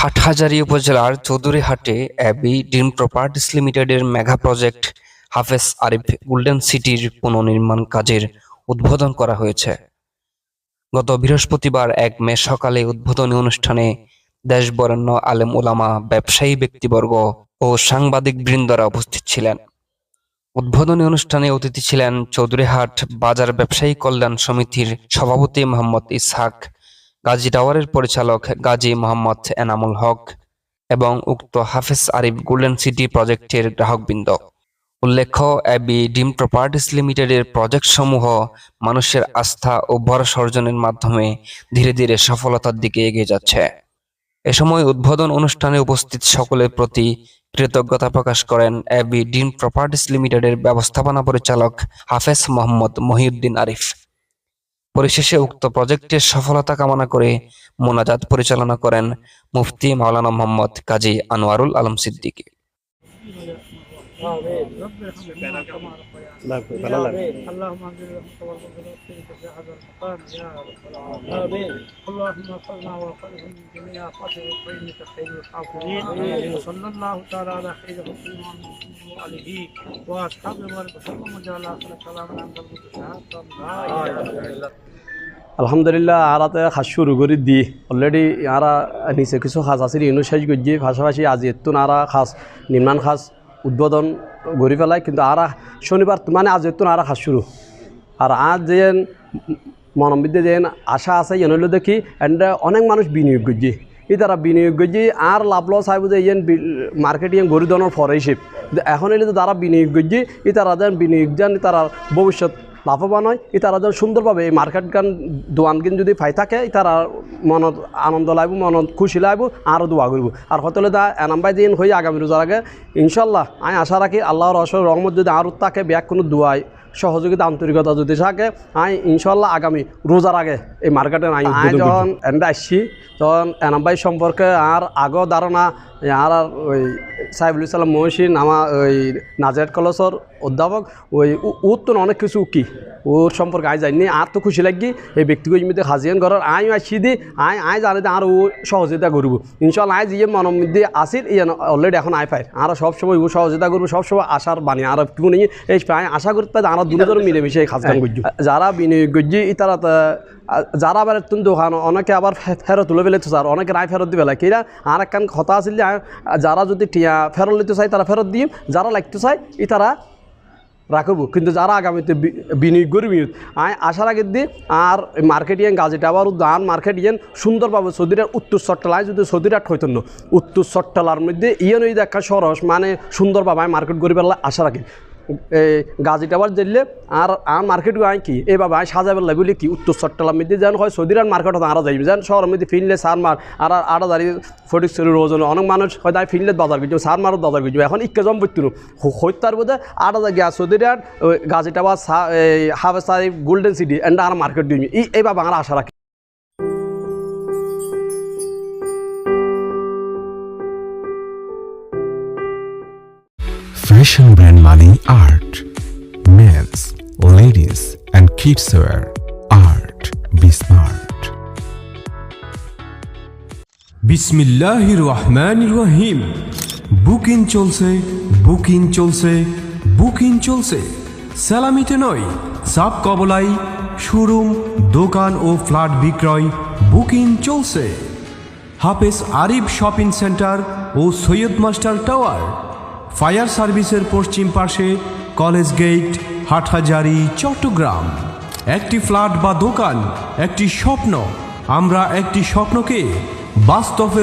হাটহাজারী উপজেলার চৌধুরীহাটে Abby dream properties লিমিটেডের mega project Hafez Arif golden সিটির পুনর্নির্মাণ কাজের উদ্বোধন করা হয়েছে। গত বৃহস্পতিবার এক মে সকালে উদ্বোধনী অনুষ্ঠানে দেশ বরেণ্য আলেম ওলামা ব্যবসায়ী ব্যক্তিবর্গ ও সাংবাদিক বৃন্দরা উপস্থিত ছিলেন। উদ্বোধনী অনুষ্ঠানে অতিথি ছিলেন চৌধুরীহাট বাজার ব্যবসায়ী কল্যাণ সমিতির সভাপতি মোহাম্মদ ইসহাক গাজী টাওয়ারের পরিচালক গাজী মোহাম্মদ এনামুল হক এবং উক্ত হাফেজ আরিফ গোল্ডেন সিটি প্রজেক্টের গ্রাহকবৃন্দ। উল্লেখ্য এবি ডিম প্রপার্টিস লিমিটেডের প্রজেক্ট সমূহ মানুষের আস্থা ও ভরসা অর্জনের মাধ্যমে ধীরে ধীরে সফলতার দিকে এগিয়ে যাচ্ছে। এ সময় উদ্বোধন অনুষ্ঠানে উপস্থিত সকলের প্রতি কৃতজ্ঞতা প্রকাশ করেন এবি ডিম প্রপার্টিস লিমিটেডের ব্যবস্থাপনা পরিচালক হাফেজ মোহাম্মদ মহিউদ্দিন আরিফ। পরিশেষে উক্ত প্রজেক্টের সফলতা কামনা করে মোনাজাত পরিচালনা করেন মুফতি মাওলানা মোহাম্মদ কাজী আনোয়ারুল আলম সিদ্দিকী। اللهم انزل رحمتك والفضل في هذا المقام يا رب العالمين اللهم اغفرنا واغفرهم من جميع خطئ فانك خير الحافظين وصلى الله تعالى على خير خلق محمد وآله واصحابه وبارك وسلم وجعل اخر كلامنا عند المتشهد لا اله الا الله আলহামদুলিল্লাহ আরাতে খাস শুরু করে দি অলরেডি আরা নিচে কিছু খাস আছে ইনু শেষ করছি পাশাপাশি আজি এতুন আরা খাস নির্মাণ খাস উদ্বোধন গড়ি পেলায়। কিন্তু আর শনিবার মানে আজ এতুন আর হাস শুরু। আর আজ যেন মনবিদ্যে যেন আশা আছে এন হইলে দেখি, এন্ড অনেক মানুষ বিনিয়োগ করছি। এই তারা বিনিয়োগ করছি, আর লাভ লস আইব যে ইয়েন মার্কেট ইয়েন গরিব ধরনের ফরেশিপ এখন এলে তো তারা বিনিয়োগ করছি, এই তারা যেন বিনিয়োগ যান তারা ভবিষ্যৎ লাভবান হয় ই তারা যেন সুন্দরভাবে এই মার্কেট গান দোয়ানগিন যদি পাই থাকে তারা মনত আনন্দ লাগব মনত খুশি লাগব আরও দোয়া করব। আর হতলে দা এনাম্বাই দিন হয়ে আগামী রোজার আগে ইনশাল্লাহ আমি আশা রাখি আল্লাহর রসর রহমত যদি আরও তাকে ব্যাগ কোনো দোয়াই সহযোগিতা আন্তরিকতা যদি থাকে আমি ইনশাল্লাহ আগামী রোজার আগে এই মার্কেটে আমি যখন এনডে আসছি তখন এনাম্বাই সম্পর্কে আর আগেও ধারণা আর আর ওই সাহেবুল ইসলাম মহসিন আমার ওই নাজার কলেজের অধ্যাপক ওই ওর তো অনেক কিছু কি ওর সম্পর্কে আয় জানি আর তো খুশি লাগি এই ব্যক্তিগত জমিতে হাজিয়ান করার আই আসি দি আই আই জানি আর ও সহযোগিতা করব। ইনশাল্লাহ আই যে মনের মধ্যে আসিল ইয়ান অলরেডি এখন আই পাই আর সবসময় ও সহযোগিতা করব সবসময় আশার বাণী। আর একটু নিয়ে এই আশা করতে আর দুজন মিলেমিশে এই খাস করছি যারা বিনিয়োগ করছি তারা যারা আবার তুমি দোকান, অনেকে আবার ফেরত তুলে ফেলে স্যার অনেকে নাই ফেরত দিবে লাগে। কিরা আর একখান কথা আছিল যে যারা যদি টিয়া ফেরত নিতে চাই তারা ফেরত দিম, যারা লাগতে চাই ই তারা রাখব। কিন্তু যারা আগামীতে বিনিয়োগ করবি আই আশার আগে দি আর মার্কেট ইয়ান গাজিটা আবার দান মার্কেট ইয়ান সুন্দরভাবে সৌদিরার উত্তর চট্টলায় যদি সৌদিরাট হইতো উত্তর চট্টলার মধ্যে ইয়ান ওই দেখা সরস মানে সুন্দরভাবে মার্কেট করি আশা রাখি এই গাজি টাওয়ার দিলে আর আর মার্কেট আই কি? এইভাবে আই সাজাবে লাগলে কি? উত্তর চট্টলার মধ্যে যেন হয় সৌদিরার মার্কেট হতো আরও যাইবে। যেন শহরের মধ্যে ফিনলে সার মার, আর আর দাঁড়িয়ে ফটিক শরীর ওজন। অনেক মানুষ হয়তো আমি ফিনলে বাজার করছি সার মারও বাজার করছি এখন ইকে জম পড়তো হত্যার বোধে আর গিয়া সৌদিরার গাজি টাওয়ার হাফে সারি গোল্ডেন সিটি এন্ড আর মার্কেট দিবি এই এইভাবে আমার আশা রাখি Fashion brand Mani Art. Men's, ladies, and kids wear. Art. Be smart. বিসমিল্লাহির রহমানির রহিম বুকিং চলছে বুকিং চলছে বুকিং চলছে সালামিতে নয় সাপ কবলাই শোরুম দোকান ও ফ্ল্যাট বিক্রয় বুকিং চলছে হাফেজ আরিফ শপিং সেন্টার ও সৈয়দ মাস্টার টাওয়ার ফায়ার সার্ভিসের পশ্চিম পাশে কলেজ গেট, হাটহাজারি, চট্টগ্রাম। একটি ফ্ল্যাট বা দোকান, একটি স্বপ্ন। আমরা একটি স্বপ্নকে বাস্তবে